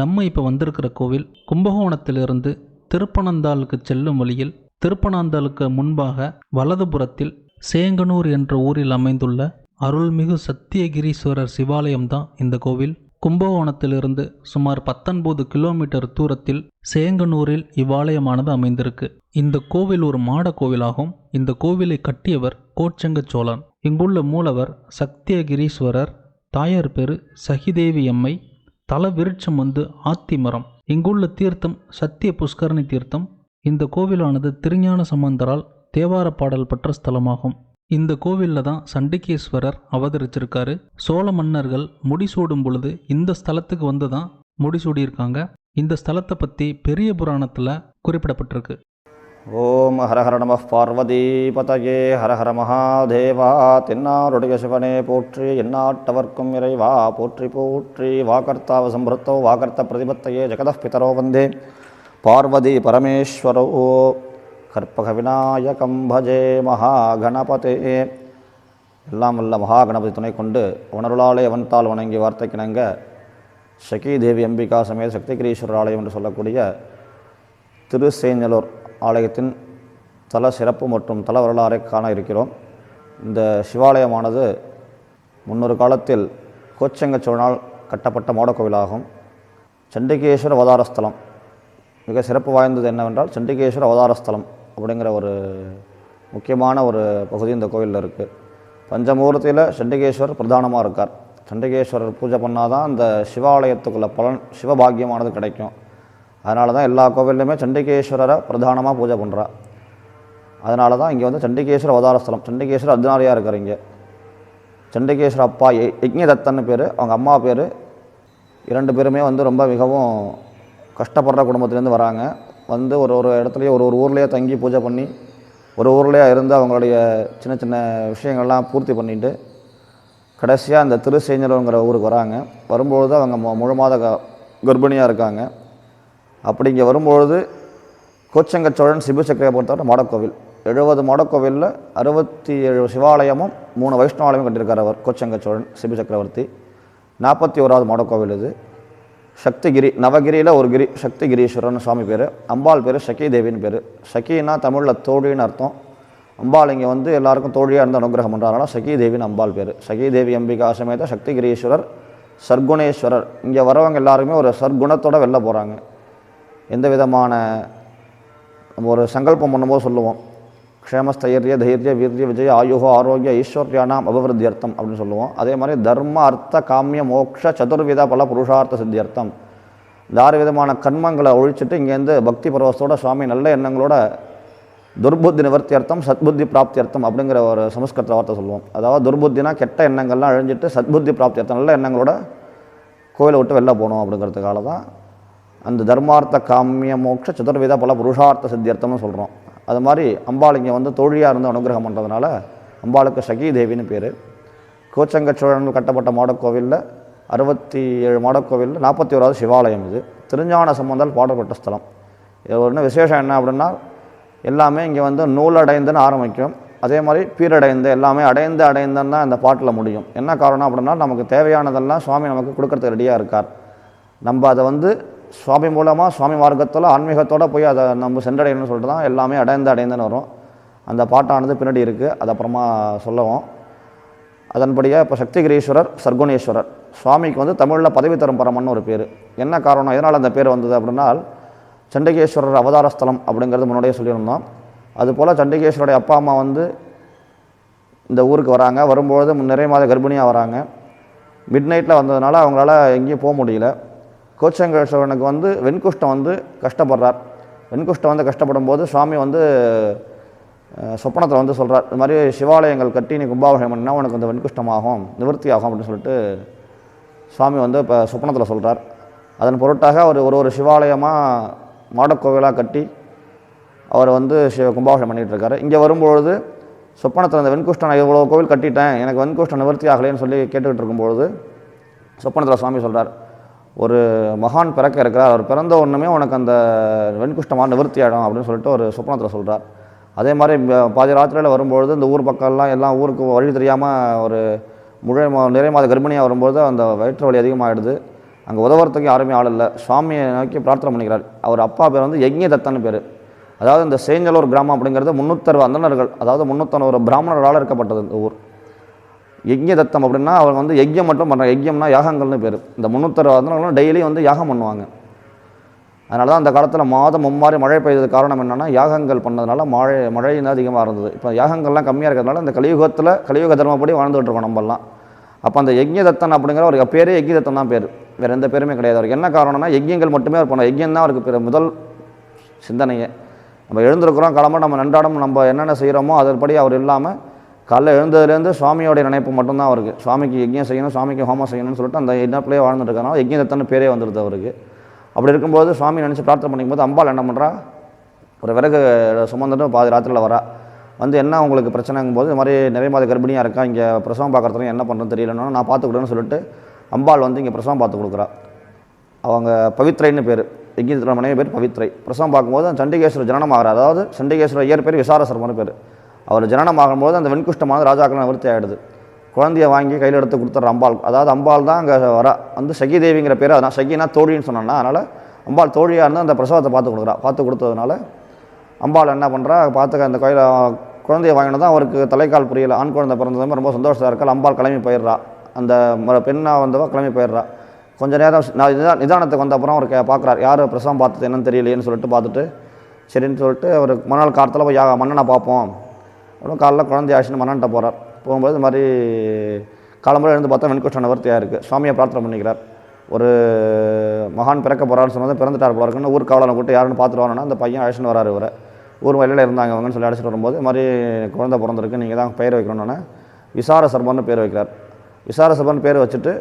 நம்ம இப்போ வந்திருக்கிற கோவில் கும்பகோணத்திலிருந்து திருப்பனந்தாளுக்கு செல்லும் வழியில் திருப்பனந்தாளுக்கு முன்பாக வலதுபுறத்தில் சேங்கனூர் என்ற ஊரில் அமைந்துள்ள அருள்மிகு சத்தியகிரீஸ்வரர் சிவாலயம்தான் இந்த கோவில். கும்பகோணத்திலிருந்து சுமார் பத்தொன்பது கிலோமீட்டர் தூரத்தில் சேங்கனூரில் இவ்வாலயமானது அமைந்திருக்கு. இந்த கோவில் ஒரு மாட கோவிலாகும். இந்த கோவிலை கட்டியவர் கோச்சங்க சோழன் இங்குள்ள மூலவர் சத்தியகிரீஸ்வரர் தாயார் பேரு சகிதேவி அம்மை. தல விருட்சம் வந்து ஆத்திமரம் இங்குள்ள தீர்த்தம் சத்திய புஷ்கரணி தீர்த்தம். இந்த கோவிலானது திருஞான சம்பந்தரால் தேவார பாடல் பெற்ற ஸ்தலமாகும். இந்த கோவிலில் தான் சண்டிகேஸ்வரர் அவதரிச்சிருக்காரு. சோழ மன்னர்கள் முடிசூடும் பொழுது இந்த ஸ்தலத்துக்கு வந்து தான் முடிசூடியிருக்காங்க இந்த ஸ்தலத்தை பற்றி பெரிய புராணத்தில் குறிப்பிடப்பட்டிருக்கு. ஓம் ஹரஹர நம பார்வதிபதயே. ஹர மகாதேவா தென்னாருடைய சிவனே போற்றி எந்நாட்டவர்க்கும் இறைவா போற்றி போற்றி. வாகர்த்தாவ சம்பிருத்தோ வாகர்த்த பிரதிபத்தையே ஜெகதः பிதரோ வந்தே. பார்வதி பரமேஸ்வரோ கற்பக விநாயகம் பஜே மகாகணபதே. எல்லாம் வல்ல மகாகணபதி துணை கொண்டு உணருளாலே அவன்தால் வணங்கி வார்த்தைக்கிணங்க. சகி தேவி அம்பிகா சமேத சக்திகிரீஸ்வரர் ஆலயம் என்று சொல்லக்கூடிய திருசேஞ்சலூர் ஆலயத்தின் தல சிறப்பு மற்றும் தல வரலாறை காண இருக்கிறோம். இந்த சிவாலயமானது முன்னொரு காலத்தில் கோச்சங்க சோழனால் கட்டப்பட்ட மோடக்கோவிலாகும் சண்டிகேஸ்வர அவதாரஸ்தலம் மிக சிறப்பு வாய்ந்தது என்னவென்றால் சண்டிகேஸ்வர அவதாரஸ்தலம் அப்படிங்கிற ஒரு முக்கியமான ஒரு பகுதி இந்த கோவிலில் இருக்குது பஞ்சமூர்த்தியில் சண்டிகேஸ்வரர் பிரதானமாக இருக்கார். சண்டிகேஸ்வரர் பூஜை பண்ணால் தான் அந்த சிவாலயத்துக்குள்ள பலன் சிவபாக்கியமானது கிடைக்கும். அதனால தான் எல்லா கோவில்லையுமே சண்டிகேஸ்வரரை பிரதானமாக பூஜை பண்ணுறா அதனால தான் இங்கே வந்து சண்டிகேஸ்வர அவதாரஸ்தலம் சண்டிகேஸ்வரர் அர்ஜுனாரியாக இருக்கார் இங்கே. சண்டிகேஸ்வர அப்பா ய- பேர். அவங்க அம்மா பேர். இரண்டு பேருமே வந்து ரொம்ப மிகவும் கஷ்டப்படுற குடும்பத்துலேருந்து வராங்க. வந்து ஒரு ஒரு இடத்துலையே ஒரு ஒரு ஊர்லேயே தங்கி பூஜை பண்ணி ஒரு ஊர்லேயே இருந்து அவங்களுடைய சின்ன சின்ன விஷயங்கள்லாம் பூர்த்தி பண்ணிட்டு கடைசியாக அந்த திருசேஞ்சலூருங்கிற ஊருக்கு வராங்க. வரும்பொழுது அவங்க மு- முழு மாத க- கர்ப்பிணியாக இருக்காங்க. அப்படி இங்கே வரும்பொழுது கோச்சங்க சோழன் சிபு சக்கரையை பொறுத்தவரை மாடக்கோவில். எழுபது மாடக்கோவிலில் அறுபத்தி ஏழு சிவாலயமும் மூணு வைஷ்ணவாலயமும் கட்டியிருக்கார் அவர் கோச்சங்க சோழன் சிபு சக்கரவர்த்தி. நாற்பத்தி ஓராவது மாடக்கோவில் இது. சக்திகிரி நவகிரியில் ஒரு கிரி சக்திகிரீஸ்வரன் சுவாமி பேர். அம்பாள் பேர் சகி தேவின்னு பேர். சகினா தமிழில் தோழின்னு அர்த்தம். அம்பாள் இங்கே வந்து எல்லாருக்கும் தோழியாக இருந்து அனுகிரகம் பண்ணுறாங்கன்னா சகி தேவின்னு அம்பாள் பேர். சகி தேவி அம்பிகா சமேத சக்திகிரீஸ்வரர் சர்க்குணேஸ்வரர். இங்கே வரவங்க எல்லாருமே ஒரு சர்க்குணத்தோடு வெளில போகிறாங்க எந்த விதமான நம்ம ஒரு சங்கல்பம் பண்ணும்போது சொல்லுவோம். க்ஷேமஸ்தைரிய தைரிய வீரிய விஜய ஆயுகோ ஆரோக்கிய ஐஸ்வர்யானாம் அபிவிருத்தியர்த்தம் அப்படின்னு சொல்லுவோம். அதே மாதிரி தர்ம அர்த்த காமிய மோக்ஷ சதுர்வித பல புருஷார்த்த சித்தியர்த்தம். இந்த ஆறு விதமான கர்மங்களை ஒழிச்சிட்டு இங்கேருந்து பக்தி பரவசத்தோட சுவாமி நல்ல எண்ணங்களோட துர்புத்தி நிவர்த்தி அர்த்தம் சத்புத்தி பிராப்தி அர்த்தம் அப்படிங்கிற ஒரு சமஸ்கிருத வார்த்தை சொல்லுவோம். அதாவது துர்புத்தினா கெட்ட எண்ணங்கள்லாம் அழிஞ்சிட்டு சத்புத்தி பிராப்தியர்த்தம் நல்ல எண்ணங்களோட கோயிலை விட்டு வெளில போகணும் அப்படிங்கிறதுக்காக தான் அந்த தர்மார்த்த காமிய மோட்ச சதுர்வித பல புருஷார்த்த சித்தியர்த்தம்னு சொல்கிறோம் அது மாதிரி அம்பாள் இங்கே வந்து தோழியாக இருந்து அனுகிரகம் பண்ணுறதுனால அம்பாளுக்கு சகி தேவின்னு பேர். கோச்சங்க சோழன் கட்டப்பட்ட மாடக்கோவிலில் அறுபத்தி ஏழு மாடக்கோவிலில் நாற்பத்தி ஓராவது சிவாலயம் இது. திருஞான சம்பந்தால் பாடப்பட்ட ஸ்தலம். இது ஒன்று விசேஷம் என்ன அப்படின்னா எல்லாமே இங்கே வந்து நூலடைந்துன்னு ஆரம்பிக்கும். அதே மாதிரி பீரடைந்து எல்லாமே அடைந்து அடைந்துன்னு தான் இந்த பாட்டில் முடியும். என்ன காரணம் அப்படின்னா நமக்கு தேவையானதெல்லாம் சுவாமி நமக்கு கொடுக்கறதுக்கு ரெடியாக இருக்கார். நம்ம அதை வந்து சுவாமி மூலமாக சுவாமி மார்க்கத்தில் ஆன்மீகத்தோட போய் அதை நம்ம சென்றடையணும்னு சொல்லிட்டு தான் எல்லாமே அடைந்து அடைந்துன்னு வரும். அந்த பாட்டானது பின்னாடி இருக்குது அது அப்புறமா சொல்லவும். அதன்படியே இப்போ சக்திகிரீஸ்வரர் சர்க்குணேஸ்வரர். சுவாமிக்கு வந்து தமிழில் பதவி தரும் பரமன்னு ஒரு பேர். என்ன காரணம்? எதனால் அந்த பேர் வந்தது அப்படின்னா சண்டிகேஸ்வரர் அவதாரஸ்தலம் அப்படிங்கிறது முன்னாடியே சொல்லியிருந்தோம். அதுபோல் சண்டிகேஸ்வருடைய அப்பா அம்மா வந்து இந்த ஊருக்கு வராங்க. வரும்பொழுது நிறைய மாத கர்ப்பிணியாக வராங்க. மிட் நைட்டில் வந்ததுனால அவங்களால எங்கேயும் போக முடியல. கோச்சங்கேஸ்வரனுக்கு வந்து வெண்குஷ்டம் வந்து கஷ்டப்படுறார். வெண்குஷ்டம் வந்து கஷ்டப்படும் போது சுவாமி வந்து சொப்பனத்தில் வந்து சொல்கிறார் இது மாதிரி சிவாலயங்கள் கட்டி நீ கும்பாபிஷேகம் பண்ணால் உனக்கு வந்து வெண்குஷ்டமாகும் நிவர்த்தி ஆகும் அப்படின்னு சொல்லிட்டு சுவாமி வந்து இப்போ சொப்பனத்தில் சொல்கிறார் அதன் பொருட்டாக அவர் ஒரு ஒரு சிவாலயமாக மாடக்கோவிலாக கட்டி அவர் வந்து சிவ கும்பாபிஷேகம் பண்ணிகிட்ருக்கார் இங்கே வரும்பொழுது சொப்பனத்தில் அந்த வெண்குஷ்டம் நான் இவ்வளோ கோவில் கட்டிட்டேன் எனக்கு வெண்குஷ்டம் நிவர்த்தி ஆகலைன்னு சொல்லி கேட்டுக்கிட்டு இருக்கும்பொழுது சொப்பனத்தில் சுவாமி சொல்கிறார் ஒரு மகான் பிறக்க இருக்கிறார். அவர் பிறந்த ஒன்றுமே உனக்கு அந்த வெண்குஷ்டமாக நிவர்த்தி ஆகிடும் அப்படின்னு சொல்லிட்டு ஒரு சொப்பனத்தில் சொல்கிறார் அதே மாதிரி பாதி ராத்திரியில் வரும்பொழுது இந்த ஊர் பக்கம்லாம் எல்லாம் ஊருக்கு வழி தெரியாமல் ஒரு முழு மா- நிறைய மாத கர்ப்பிணியாக வரும்போது அந்த வயிற்று வலி அதிகமாகிடுது அங்கே உதவுறதுக்கு யாருமே ஆள் இல்லை. சுவாமியை நோக்கி பிரார்த்தனை பண்ணிக்கிறார். அவர் அப்பா பேர் வந்து யஜ்ய தத்தன்னு பேர். அதாவது இந்த சேஞ்சலூர் கிராமம் அப்படிங்கிறது முந்நூற்றறுபது அந்தனர்கள் அதாவது முந்நூற்றறுபது பிராமணர்களால் இருக்கப்பட்டது இந்த ஊர். யஜ்ய தத்தம் அப்படின்னா அவங்க வந்து யஜ்யம் மட்டும் பண்ணுறாங்க யஜ்யம்னா யாகங்கள்னு பேர். இந்த முந்நூற்றறுபதுனாலும் டெய்லியும் வந்து யாகம் பண்ணுவாங்க. அதனால தான் அந்த காலத்தில் மாதம் மும்மாறி மழை பெய்தது காரணம் என்னென்னா யாகங்கள் பண்ணதுனால மழை மழை அதிகமாக இருந்தது. இப்போ யாகங்கள்லாம் கம்மியாக இருக்கிறதுனால இந்த கலியுகத்தில் கலியுக தர்மப்படி வாழ்ந்துகிட்டு இருக்கோம் நம்மலாம் அப்போ அந்த யஜ்ய தத்தன் அப்படிங்கிற ஒரு பேரே யஜ்ய தத்தன் தான் பேர். வேறு எந்த பேருமே கிடையாது. அவருக்கு என்ன காரணம்னா யஜ்யங்கள் மட்டுமே அவர் பண்ண யஜ்யம் தான் அவருக்கு முதல் சிந்தனையே. நம்ம எழுந்திருக்கிறோம் கிளம்ப நம்ம நன்றாடம் நம்ம என்னென்ன செய்கிறோமோ அதன்படி அவர் இல்லாமல் காலைல எழுந்ததுலேருந்து சுவாமியோடைய நினைப்பு மட்டும்தான் அவருக்கு. சுவாமிக்கு யஜ்யம் செய்யணும் சுவாமிக்கு ஹோமம் செய்யணும்னு சொல்லிட்டு அந்த எண்ணப்பிலே வாழ்ந்துட்டு இருக்கனால யஜ்ய பேரே வந்துடுது அவருக்கு. அப்படி இருக்கும்போது சுவாமி நினச்சி பிரார்த்தனை பண்ணிக்கும்போது அம்பாள் என்ன பண்ணுறா ஒரு விறகு சுமந்துட்டு பாதி ராத்திரியில் வரா. வந்து என்ன உங்களுக்கு பிரச்சனைங்கும் போது இது மாதிரி நிறைய மாத கர்ப்பிணியாக இருக்கா? இங்கே பிரசவம் பார்க்குறதுக்கு என்ன பண்ணுறது தெரியலன்னா நான் பார்த்துக்கிட்டேன்னு சொல்லிட்டு அம்பாள் வந்து இங்கே பிரசவம் பார்த்து கொடுக்குறா. அவங்க பவித்ரைன்னு பேர். யஜ்யத்தில் மனைவி பேர் பவித்ரை. பிரசவம் பார்க்கும்போது அந்த சண்டிகேஸ்வரர் ஜனனம் ஆகிறார் அதாவது சண்டிகேஸ்வரர் ஐயர் பேர் விசாரசர்மனு பேர். அவர் ஜனனமாகும் போது அந்த வெண்குஷ்டமானது ராஜாக்கள் நிவர்த்தி ஆகிடுது குழந்தைய வாங்கி கையில் எடுத்து கொடுத்துட்ற அம்பாள். அதாவது அம்பாள் தான் அங்கே வர வந்து சகி தேவிங்கிற பேர். அதனால் சகினா தோழின்னு சொன்னோன்னா அதனால் அம்பாள் தோழியாக இருந்து அந்த பிரசவத்தை பார்த்து கொடுக்குறா. பார்த்து கொடுத்ததுனால அம்பாள் என்ன பண்ணுறா பார்த்துக்க அந்த கோயில குழந்தைய வாங்கினது தான் அவருக்கு தலைக்கால் புரியல. ஆண் குழந்தை பிறந்ததுமே ரொம்ப சந்தோஷமாக இருக்கா அம்பாள் கிளம்பி போயிடுறா. அந்த பெண்ணாக வந்தவா கிளம்பி போயிடுறா. கொஞ்ச நேரம் நான் நிதா நிதானத்துக்கு வந்த அப்புறம் அவர் கே பார்க்குறாரு. யார் பிரசவம் பார்த்தது என்னன்னு தெரியலையேன்னு சொல்லிட்டு பார்த்துட்டு சரின்னு சொல்லிட்டு அவர் மறுநாள் காலத்தில் போய் யா- மன்னனை பார்ப்போம். அப்புறம் காலைல குழந்தை ஆச்சுன்னு மன்னன்ட்ட போகிறார் போகும்போது இந்த மாதிரி காலம்பரம் எழுந்து பார்த்தா வெண்குஷ்ட நிவர்த்தியாக இருக்குது சுவாமியை பிரார்த்தனை பண்ணிக்கிறார். ஒரு மகான் பிறக்க போகிறான்னு சொன்னது பிறந்துட்டார் போல இருக்குன்னு ஊர் காவலனை கூட்டு யாருன்னு பார்த்துட்டு வரணும்னா அந்த பையன் அழைச்சிட்டு வராரு இவரை. ஊர் வயலில் இருந்தாங்க அவங்கன்னு சொல்லி அழைச்சிட்டு வரும்போது இது மாதிரி குழந்தை பிறந்திருக்கு நீங்கள் தான் பெயர் வைக்கணுன்னொன்னே விசார சர்மன்னு பேர் வைக்கிறார். விசார சர்பன் பேர் வச்சுட்டு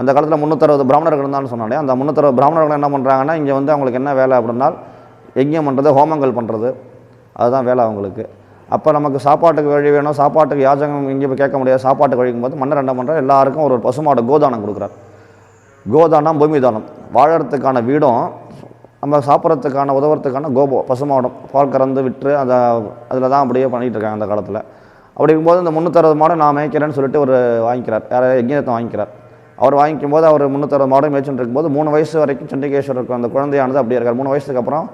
அந்த காலத்தில் முந்நூற்றறுபது பிராமணர்கள் இருந்தான்னு சொன்னாலே அந்த முந்நூற்றறுபது பிராமணர்கள் என்ன பண்ணுறாங்கன்னா இங்கே வந்து அவங்களுக்கு என்ன வேலை அப்படின்னா யஜ்யம் பண்ணுறது ஹோமங்கள் பண்ணுறது அதுதான் வேலை அவங்களுக்கு. அப்போ நமக்கு சாப்பாட்டுக்கு வழி வேணும் சாப்பாட்டுக்கு யாஜகம் இங்கே போய் கேட்க முடியாது. சாப்பாட்டுக்கு வழிக்கும் போது மன்னர் என்ன பண்ணுறார் எல்லாருக்கும் ஒரு பசுமாடு கோதானம் கொடுக்குறார். கோதானம் பூமி தானம் வாழறதுக்கான வீடும் நம்ம சாப்பிட்றதுக்கான உதவுறதுக்கான கோபோ பசுமாடம் பால் கறந்து விட்டு அதை அதில் தான் அப்படியே பண்ணிகிட்டு இருக்காங்க அந்த காலத்தில். அப்படி இருக்கும்போது இந்த முந்நூற்றறுபது மாடு நான் மேய்க்கிறேன்னு சொல்லிட்டு ஒரு வாங்கிக்கிறார். யார் யஜ்ஞத்தை வாங்கிக்கிறார். அவர் வாங்கிக்கும் போது அவர் முந்நூற்றறுபது மாடம் மேய்ச்சுட்டு இருக்கும்போது மூணு வயசு வரைக்கும் சண்டிகேஸ்வரருக்கு அந்த குழந்தையானது அப்படியே இருக்கார். மூணு வயசுக்கு அப்புறம்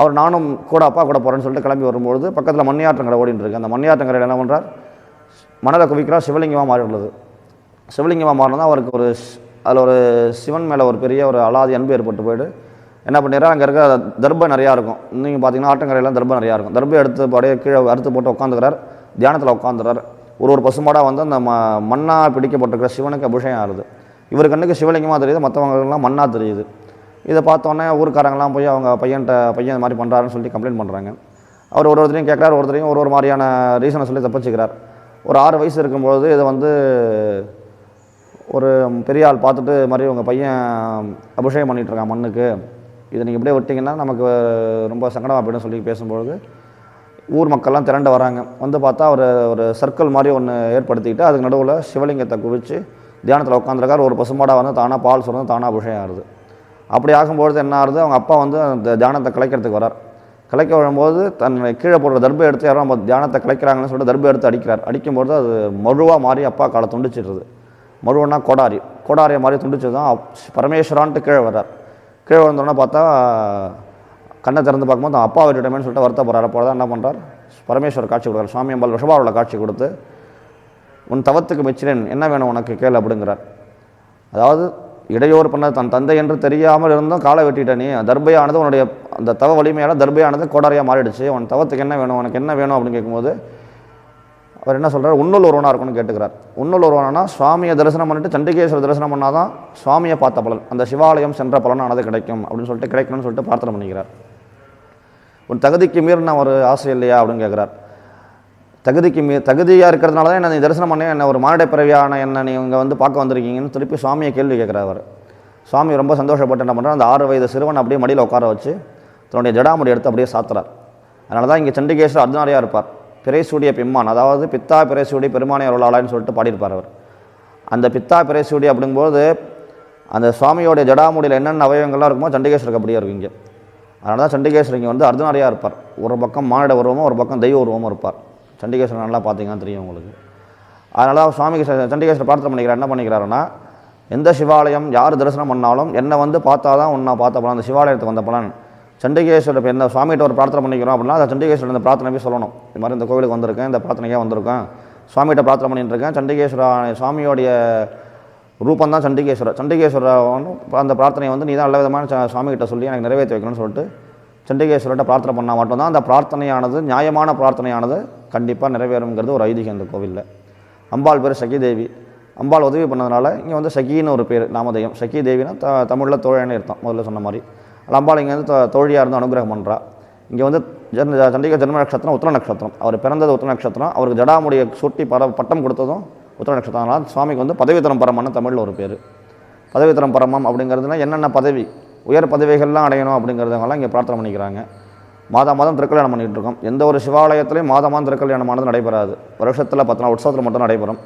அவர் நானும் கூட அப்பா கூட போகிறேன்னு சொல்லிட்டு கிளம்பி வரும்பொழுது பக்கத்தில் மண்ணியாற்றங்கரை ஓடிட்டு இருக்கு. அந்த மண்ணியாற்றங்கரையில் என்ன பண்ணுறார் மணலை குவிக்கிறார். சிவலிங்கமாக மாறி உள்ளது. சிவலிங்கமாக மாறினா அவருக்கு ஒரு அதில் ஒரு சிவன் மேலே ஒரு பெரிய ஒரு அலாதி அன்பு ஏற்பட்டு போயிட்டு என்ன பண்ணிடுறா அங்கே இருக்கிற தர்பம் நிறையா இருக்கும். நீங்கள் பார்த்தீங்கன்னா ஆற்றங்கரையெல்லாம் தர்பம் நிறையா இருக்கும். தர்பம் எடுத்து அப்படியே கீழே அறுத்து போட்டு உட்காந்துக்கிறார் தியானத்தில் உட்காந்துறார் ஒரு ஒரு பசுமாடாக வந்து அந்த ம மண்ணாக பிடிக்கப்பட்டிருக்கிற சிவனுக்கு அபிஷேகம் ஆகுது. இவர் கண்ணுக்கு சிவலிங்கமாக தெரியுது. மற்றவங்களுக்குலாம் மண்ணாக தெரியுது. இதை பார்த்தோன்னே ஊருக்காரங்களாம் போய் அவங்க பையன்கிட்ட பையன் இது மாதிரி பண்ணுறாருன்னு சொல்லி கம்ப்ளைண்ட் பண்ணுறாங்க அவர் ஒரு ஒருத்தரையும் கேட்குறாரு ஒருத்தரையும் ஒரு ஒரு மாதிரியான ரீசனை சொல்லி தப்பிச்சுக்கிறார். ஒரு ஆறு வயசு இருக்கும்பொழுது இதை வந்து ஒரு பெரிய ஆள் பார்த்துட்டு இது மாதிரி உங்கள் பையன் அபிஷேகம் பண்ணிகிட்ருக்கான் மண்ணுக்கு. இதை நீங்கள் இப்படியே விட்டிங்கன்னா நமக்கு ரொம்ப சங்கடம் அப்படின்னு சொல்லி பேசும்பொழுது ஊர் மக்கள்லாம் திரண்டு வராங்க. வந்து பார்த்தா ஒரு ஒரு சர்க்கிள் மாதிரி ஒன்று ஏற்படுத்திக்கிட்டு அதுக்கு நடுவில் சிவலிங்கத்தை குவிச்சு தியானத்தில் உட்காந்துருக்கார் ஒரு பசுமாடாக வந்து தானாக பால் சுரந்து தானாக அபிஷேகம் ஆகுது. அப்படி ஆகும்பொழுது என்ன ஆகுது? அவங்க அப்பா வந்து அந்த தியானத்தை கலைக்கிறதுக்கு வரார். கலைக்க வரும்போது தன்னை கீழே போடுற தர்பை எடுத்து யாரும் நம்ம தியானத்தை கலைக்கிறாங்கன்னு சொல்லிட்டு தர்பை எடுத்து அடிக்கிறார். அடிக்கும்போது அது மழுவாக மாறி அப்பா காலை துண்டிச்சிடுறது. மழுவன்னா கோடாரி. கோடாரியை மாதிரி துண்டிச்சு தான் அப்- பரமேஸ்வரான்ட்டு கீழே வர்றார். கீழே வந்தோடனே பார்த்தா கண்ணை திறந்து பார்க்கும்போது அப்பா விட்டுட்டோமேனு சொல்லிட்டு வருத்தப்படுறார் அப்போ தான் என்ன பண்ணுறார் பரமேஸ்வரர் காட்சி கொடுக்குறார். சுவாமி அம்பாள் ரிஷபாவில் காட்சி கொடுத்து உன் தவத்துக்கு மெச்சினேன். என்ன வேணும் உனக்கு? கேள் அப்படிங்கிறார். அதாவது இடையோர் பண்ண தன் தந்தை என்று தெரியாமல் இருந்தும் காலை வெட்டிட்ட நீ தர்பையானது உன்னுடைய அந்த தவ வலிமையால் தர்பையானது கோடாரியாக மாறிடுச்சு. உன் தவத்துக்கு என்ன வேணும்? உனக்கு என்ன வேணும்? அப்படின்னு கேட்கும்போது அவர் என்ன சொல்கிறார் உன்னுள் ஒருவனாக இருக்கும்னு கேட்டுக்கிறார். உன்னுள் ஒருவனா சுவாமியை தரிசனம் பண்ணிட்டு சண்டிகேஸ்வரர் தரிசனம் பண்ணாதான் சுவாமியை பார்த்த பலன். அந்த சிவாலயம் சென்ற பலனானது கிடைக்கும் அப்படின்னு சொல்லிட்டு கிடைக்கணும்னு சொல்லிட்டு பிரார்த்தனை பண்ணிக்கிறார். உன் தகுதிக்கு மீறின ஒரு ஆசை இல்லையா அப்படின்னு கேட்குறார். தகுதிக்கு மீ தகுதியாக இருக்கிறதுனால தான் என்ன நீ தரிசனம் பண்ணி என்ன ஒரு மானிட பிறவியான என்ன நீ இங்கே வந்து பார்க்க வந்திருக்கீங்கன்னு திருப்பி சுவாமியை கேள்வி கேட்குறார். அவர் சுவாமி ரொம்ப சந்தோஷப்பட்டு என்ன பண்ணுறாரு அந்த ஆறு வயது சிறுவன் அப்படியே மடியில் உட்கார வச்சு தன்னுடைய ஜடாமுடி எடுத்து அப்படியே சாத்துறார். அதனால தான் இங்கே சண்டிகேஸ்வரர் அர்ஜுனாரியாக இருப்பார். பிறைசூடிய பிம்மான் அதாவது பித்தா பிறைசூடி பெருமானை அருளாளன்னு சொல்லிட்டு பாடியிருப்பார் அவர். அந்த பித்தா பிறைசூடி அப்படிங்கும்போது அந்த சுவாமியோடைய ஜடாமுடியில் என்னென்ன அவயவங்கள்லாம் இருக்குமோ சண்டிகேஸ்வருக்கு அப்படியே இருக்கும் இங்கே. அதனால தான் சண்டிகேஸ்வரர் இங்கே வந்து அர்ஜுனாரியாக இருப்பார். ஒரு பக்கம் மானிட உருவமும் ஒரு பக்கம் தெய்வ உருவமும் இருப்பார். சண்டிகேஸ்வரர் நல்லா பார்த்தீங்கன்னா தெரியும் உங்களுக்கு. அதனால் தான் சுவாமிக்கு சண்டிகேஸ்வரர் பிரார்த்தனை பண்ணிக்கிறார். என்ன பண்ணிக்கிறாருன்னா எந்த சிவாலயம் யார் தரிசனம் பண்ணாலும் என்னை வந்து பார்த்தா தான் உன்னை பார்த்த பலன். அந்த சிவாலயத்துக்கு வந்த பலன். சண்டிகேஸ்வரர் இப்போ எந்த சுவாமிகிட்ட ஒரு பிரார்த்தனை பண்ணிக்கிறோம் அப்படின்னா அந்த சண்டிகேஸ்வரர் இந்த பிரார்த்தனை போய் சொல்லணும். இது மாதிரி இந்த கோவிலுக்கு வந்திருக்கேன் இந்த பிரார்த்தனைக்காக வந்திருக்கேன். சுவாமிகிட்ட பிரார்த்தனை பண்ணிட்டு இருக்கேன். சண்டிகேஸ்வர சுவாமியோடைய ரூபம் தான் சண்டிகேஸ்வரர் சண்டிகேஸ்வரர் அந்த பிரார்த்தனையை வந்து நீ தான் நல்ல விதமான சுவாமிகிட்ட சொல்லி எனக்கு நிறைவேற்றி வைக்கணும்னு சொல்லிட்டு சண்டிகேஸ்வரர்கிட்ட பிரார்த்தனை பண்ணால் மட்டும்தான் அந்த பிரார்த்தனையானது நியாயமான பிரார்த்தனையானது கண்டிப்பாக நிறைவேறுங்கிறது ஒரு ஐதீகம் இந்த கோவிலில். அம்பாள் பேர் சகி தேவி அம்பாள் உதவி பண்ணதுனால இங்கே வந்து சகின்னு ஒரு பேர் நாமதேயம். சகி தேவினா த தமிழில் தோழனே இருந்தோம் முதல்ல சொன்ன மாதிரி. அதில் அம்பாள் இங்கே வந்து தோழியாக இருந்து அனுகிரகம் பண்ணுறா இங்கே வந்து ஜன் சண்டிகர் ஜென்ம நட்சத்திரம் உத்திர நட்சத்திரம். அவர் பிறந்தது உத்திர நட்சத்திரம். அவருக்கு ஜடாமுடியை சுட்டி பர பட்டம் கொடுத்ததும் உத்திர நட்சத்திரம். அதனால் சுவாமிக்கு வந்து பதவித்தரம் பரமன்னு தமிழில் ஒரு பேர். பதவித்தரம் பரமம் அப்படிங்கிறதுனா என்னென்ன பதவி உயர் பதவிகள்லாம் அடையணும் அப்படிங்கிறதவங்களாம் இங்கே பிரார்த்தனை பண்ணிக்கிறாங்க. மாதம் மாதம் திருக்கல்யாணம் பண்ணிகிட்டு இருக்கோம். எந்த ஒரு சிவாலயத்திலையும் மாதா மாதம் திருக்கல்யாணமானது நடைபெறாது. வருஷத்தில் பத்து நாள் உற்சவத்தில் மட்டும் நடைபெறும்.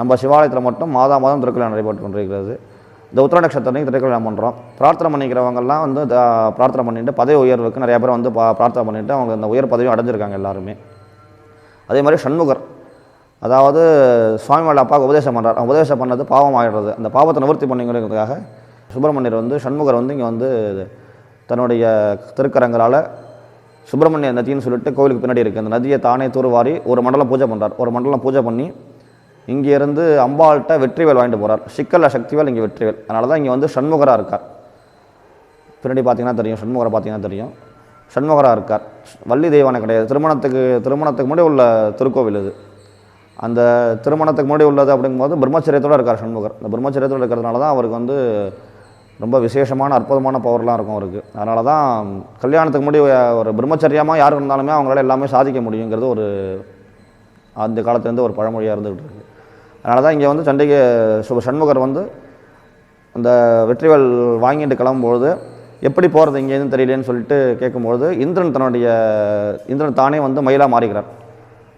நம்ம சிவாலயத்தில் மட்டும் மாதா மாதம் திருக்கல்யாணம் நடைபெற்று கொண்டிருக்கிறது. இந்த உத்திர நட்சத்திரம் திருக்கல்யாணம் பண்ணுறோம் பிரார்த்தனை பண்ணிக்கிறவங்கெல்லாம் வந்து பிரார்த்தனை பண்ணிட்டு பதவி உயர்வுக்கு நிறைய பேர் வந்து பிரார்த்தனை பண்ணிவிட்டு அவங்க அந்த உயர் பதவியும் அடைஞ்சிருக்காங்க எல்லாருமே. அதே மாதிரி சண்முகர். அதாவது சுவாமி மேலே அப்பாவுக்கு உபதேசம் பண்ணுறார் உபதேசம் பண்ணது பாவம் ஆகிடுறது அந்த பாவத்தை நிவர்த்தி பண்ணிங்கிறதுக்காக சுப்பிரமணியர் வந்து சண்முகர் வந்து இங்கே வந்து தன்னுடைய திருக்கரங்களால் சுப்பிரமணிய நதின்னு சொல்லிட்டு கோவிலுக்கு பின்னாடி இருக்குது அந்த நதியை தானே தூர்வாரி ஒரு மண்டலம் பூஜை பண்ணுறார் ஒரு மண்டலம் பூஜை பண்ணி இங்கேருந்து அம்பாள்கிட்ட வெற்றிவேல் வாங்கிட்டு போகிறார் சிக்கல்ல சக்திவேல் இங்கே வெற்றிவேல். அதனால தான் இங்கே வந்து சண்முகராக இருக்கார். பின்னாடி பார்த்தீங்கன்னா தெரியும் சண்முகரை பார்த்தீங்கன்னா தெரியும். சண்முகராக இருக்கார். வள்ளி தெய்வானை கிடையாது. திருமணத்துக்கு திருமணத்துக்கு முன்னாடி உள்ள திருக்கோவில் இது. அந்த திருமணத்துக்கு முன்னாடி உள்ளது அப்படிங்கும்போது பிரம்மச்சரியத்தோடு இருக்கார் சண்முகர். இந்த பிரம்மச்சரியத்தோடு இருக்கிறதுனால தான் அவருக்கு வந்து ரொம்ப விசேஷமான அற்புதமான பவர்லாம் இருக்கும் அவருக்கு. அதனால தான் கல்யாணத்துக்கு முன்னாடி ஒரு பிரம்மச்சரியமாக யார் இருந்தாலுமே அவங்களால எல்லாமே சாதிக்க முடியுங்கிறது ஒரு அந்த காலத்துலேருந்து ஒரு பழமொழியாக இருந்துகிட்டு இருக்கு. அதனால தான் இங்கே வந்து சண்டிகை சுப சண்முகர் வந்து அந்த வெற்றிவேல் வாங்கிட்டு கிளம்பும்பொழுது எப்படி போகிறது இங்கேருந்து தெரியலேன்னு சொல்லிட்டு கேட்கும்பொழுது இந்திரன் தன்னுடைய இந்திரன் தானே வந்து மயிலாக மாறிக்கிறார்.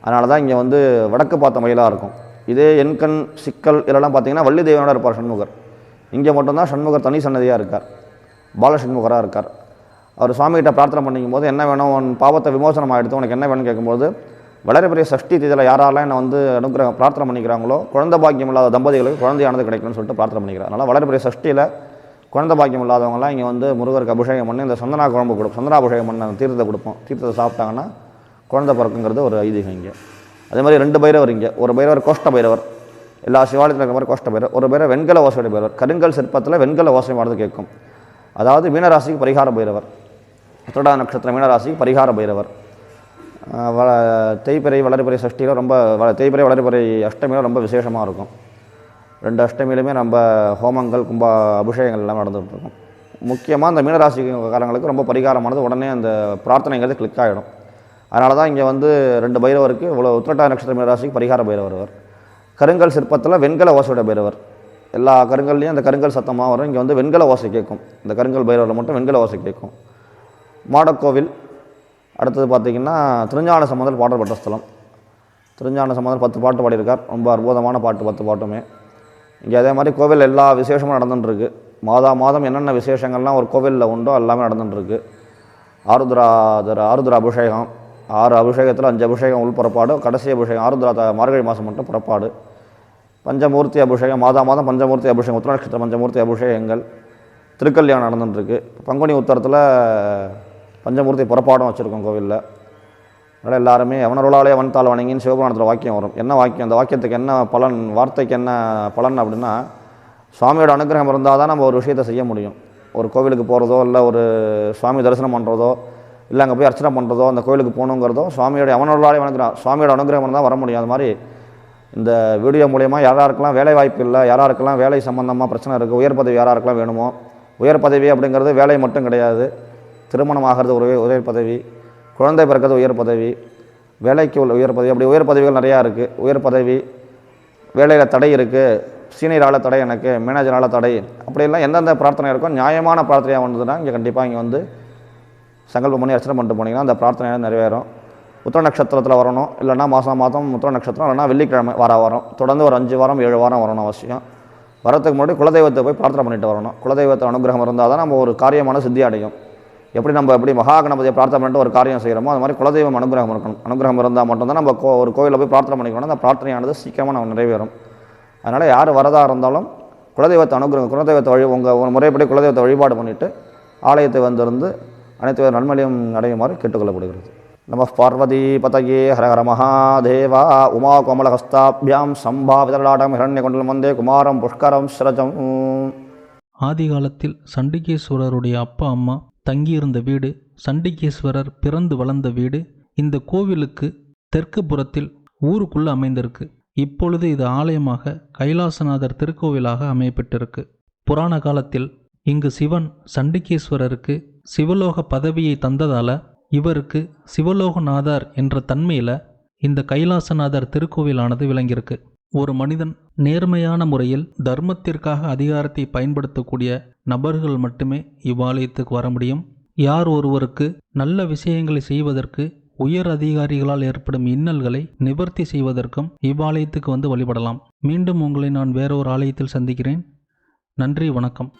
அதனால தான் இங்கே வந்து வடக்கு பார்த்த மயிலாக இருக்கும். இதே எண்கண் சிக்கல் இதெல்லாம் பார்த்தீங்கன்னா வள்ளி தெய்வனோட இருப்பார் சண்முகர். இங்கே மட்டும்தான் சண்முகர் தனி சன்னதியாக இருக்கார். பாலசண்முகராக இருக்கார். அவர் சுவாமிகிட்ட பிரார்த்தனை பண்ணிக்கும் போது என்ன வேணும் உன் பாவத்தை விமோசனம் ஆகிடுத்து உனக்கு என்ன வேணும்னு கேட்கும்போது வளர பெரிய சஷ்டி இதில் யாரெல்லாம் என்னை வந்து அனுகிரகம் பிரார்த்தனை பண்ணிக்கிறாங்களோ குழந்தை பாக்கியம் இல்லாத தம்பதிகளுக்கு குழந்தையானது கிடைக்கும்னு சொல்லிட்டு பிரார்த்தனை பண்ணிக்கிறார். அதனால் வளர பெரிய சஷ்டியில் குழந்தை பாக்கியம் இல்லாதவங்களாம் இங்கே வந்து முருகருக்கு அபிஷேகம் பண்ணி இந்த சந்தனா குழம்பு கொடுப்போம் சந்தனாபிஷேகம் பண்ண அந்த தீர்த்தத்தை கொடுப்போம். தீர்த்தத்தை சாப்பிட்டாங்கன்னா குழந்தை பிறக்குங்கிறது ஒரு ஐதீகம் இங்கே. அதே மாதிரி ரெண்டு பைரவர் இங்கே. ஒரு பைரவர் கோஷ்ட பைரவர். எல்லா சிவாலயத்தில் இருக்கிற மாதிரி கோஷ்டம் பைரவர் ஒரு பேரை வெண்கல ஓசையுடைய பைரவர் கருங்கல் சிற்பத்தில் வெண்கல ஓசை பாடுறது கேட்கும். அதாவது மீனராசிக்கு பரிகார பைரவர் உத்திரடா நட்சத்திரம் மீனராசிக்கு பரிகார பைரவர் வள வ தேய்பிறை வளர்பிறை சஷ்டியில் ரொம்ப வ தேய்பிறை வளர்பிறை அஷ்டமியில் ரொம்ப விசேஷமாக இருக்கும். ரெண்டு அஷ்டமியிலுமே நம்ம ஹோமங்கள் கும்ப அபிஷேகங்கள் எல்லாம் நடந்துகிட்ருக்கும். முக்கியமாக அந்த மீனராசிக்காரங்களுக்கு ரொம்ப பரிகாரமானது உடனே அந்த பிரார்த்தனைங்கிறது கிளிக் ஆகிடும் அதனால தான் இங்கே வந்து ரெண்டு பைரவருக்கு இவ்வளோ உத்திரட்டா நட்சத்திர மீனராசிக்கு பரிகார பைரவர் கருங்கல் சிற்பத்தில் வெண்கல ஓசையோட பைரவர். எல்லா கருங்கல்லையும் அந்த கருங்கல் சத்தமாக வரும். இங்கே வந்து வெண்கல ஓசை கேட்கும். இந்த கருங்கல் பைரவரில் மட்டும் வெண்கல ஓசை கேட்கும். மாடக்கோவில் அடுத்தது பார்த்திங்கன்னா திருஞான சம்பந்தர் பாடல் பெற்ற ஸ்தலம். திருஞான சம்பந்தர் பத்து பாட்டு பாடியிருக்கார். ரொம்ப அற்புதமான பாட்டு பத்து பாட்டுமே. இங்கே அதே மாதிரி கோவில் எல்லா விசேஷமும் நடந்துட்டுருக்கு. மாதா மாதம் என்னென்ன விசேஷங்கள்லாம் ஒரு கோவிலில் உண்டோ எல்லாமே நடந்துட்டுருக்கு. ஆருத்ரா ஆருத்ரா அபிஷேகம் ஆறு அபிஷேகத்தில் அஞ்சு அபிஷேகம் உள் புறப்பாடு கடைசி அபிஷேகம் ஆருத்ரா மார்கழி மாதம் மட்டும் புறப்பாடு. பஞ்சமூர்த்தி அபிஷேகம் மாதா மாதம் பஞ்சமூர்த்தி அபிஷேகம் உத்திரநட்சத்திர பஞ்சமூர்த்தி அபிஷேகங்கள் திருக்கல்யாணம் நடந்துட்டுருக்கு. பங்குனி உத்தரத்தில் பஞ்சமூர்த்தி புறப்பாடும் வச்சுருக்கோம் கோவிலில். அதனால் எல்லாருமே எவனருளாலே அவன்தாள் வணங்கின்னு சிவபுராணத்தில் வாக்கியம் வரும். என்ன வாக்கியம்? அந்த வாக்கியத்துக்கு என்ன பலன் வார்த்தைக்கு என்ன பலன் அப்படின்னா சுவாமியோட அனுகிரகம் இருந்தால் தான் நம்ம ஒரு விஷயத்தை செய்ய முடியும். ஒரு கோவிலுக்கு போகிறதோ இல்லை ஒரு சுவாமி தரிசனம் பண்ணுறதோ இல்லை அங்கே போய் அர்ச்சனை பண்ணுறதோ அந்த கோயிலுக்கு போகணுங்கிறதோ சுவாமியோட அவனோடாலே வணங்குறான் சுவாமியோட அனுகிரகம் தான் வர முடியும் அது மாதிரி இந்த வீடியோ மூலயமா யாராருக்கெல்லாம் வேலை வாய்ப்பு இல்லை யாராருக்கெல்லாம் வேலை சம்மந்தமாக பிரச்சனை இருக்குது உயர் பதவி யாராருக்கெல்லாம் வேணுமோ உயர் பதவி அப்படிங்கிறது வேலை மட்டும் கிடையாது. திருமணம் ஆகிறது ஒரு உயர் உயர் பதவி குழந்தை பிறக்கிறது உயர் பதவி வேலைக்கு உள்ள உயர் பதவி அப்படி உயர் பதவிகள் நிறையா இருக்குது உயர் பதவி வேலையில் தடை இருக்குது சீனியரால் தடை எனக்கு மேனேஜரால் தடை அப்படியெல்லாம் எந்தெந்த பிரார்த்தனை இருக்கோ நியாயமான பிரார்த்தனையாக வந்ததுன்னா இங்கே கண்டிப்பாக இங்கே வந்து சங்கல்பம் பண்ணி அர்ச்சனை பண்ணிட்டு போனீங்கன்னா அந்த பிரார்த்தனை நிறைவேறும். உத்திர நட்சத்திரத்தில் வரணும். இல்லைன்னா மாதம் மாதம் உத்திர நட்சத்திரம் இல்லைன்னா வெள்ளிக்கிழமை வார வாரம். தொடர்ந்து ஒரு அஞ்சு வாரம் ஏழு வாரம் வரணும் அவசியம். வரதுக்கு முன்னாடி குலதெய்வத்தை போய் பிரார்த்தனை பண்ணிட்டு வரணும். குலதெய்வத்தை அனுகிரகம் இருந்தால் தான் நம்ம ஒரு காரியமான சித்தி அடையும். எப்படி நம்ம எப்படி மகா கணபதியை பிரார்த்தனை பண்ணிட்டு ஒரு காரியம் செய்கிறோமோ அது மாதிரி குலதெய்வம் அனுகிரகம் இருக்கணும். அனுகிரகம் இருந்தால் மட்டும்தான் நம்ம கோ ஒரு கோயிலில் போய் பிரார்த்தனை பண்ணிக்கணும் அந்த பிரார்த்தனையானது சீக்கிரமாக நம்ம நிறைவேறும். அதனால் யார் வரதாக இருந்தாலும் குலதெய்வத்தை அனுகிரகம் குலதெய்வத்தை வழி உங்கள் முறைப்படி குலதெய்வத்தை வழிபாடு பண்ணிவிட்டு ஆலயத்தை வந்திருந்து அனைத்து வித நன்மையும் அடையுமாறு கேட்டுக்கொள்ளப்படுகிறது. நம பார்வதி பதயே ஹர மகாதேவா உமா கோமலஹஸ்தாபியாம் சம்பாவிதலாடம் ஹிரண்யகுண்டலம் வந்தே குமாரம் புஷ்கரம் ஸ்ரஜம் ஆதி காலத்தில் சண்டிகேஸ்வரருடைய அப்பா அம்மா தங்கியிருந்த வீடு சண்டிகேஸ்வரர் பிறந்து வளர்ந்த வீடு இந்த கோவிலுக்கு தெற்கு புறத்தில் ஊருக்குள்ளே அமைந்திருக்கு. இப்பொழுது இது ஆலயமாக கைலாசநாதர் திருக்கோவிலாக அமையப்பட்டிருக்கு. புராண காலத்தில் இங்கு சிவன் சண்டிகேஸ்வரருக்கு சிவலோக பதவியை தந்ததால் இவருக்கு சிவலோகநாதர் என்ற தன்மையில் இந்த கைலாசநாதர் திருக்கோவிலானது விளங்கியிருக்கு. ஒரு மனிதன் நேர்மையான முறையில் தர்மத்திற்காக அதிகாரத்தை பயன்படுத்தக்கூடிய நபர்கள் மட்டுமே இவ்வாலயத்துக்கு வர முடியும். யார் ஒருவருக்கு நல்ல விஷயங்களை செய்வதற்கு உயர் அதிகாரிகளால் ஏற்படும் இன்னல்களை நிவர்த்தி செய்வதற்கும் இவ்வாலயத்துக்கு வந்து வழிபடலாம். மீண்டும் உங்களை நான் வேறொரு ஆலயத்தில் சந்திக்கிறேன். நன்றி வணக்கம்.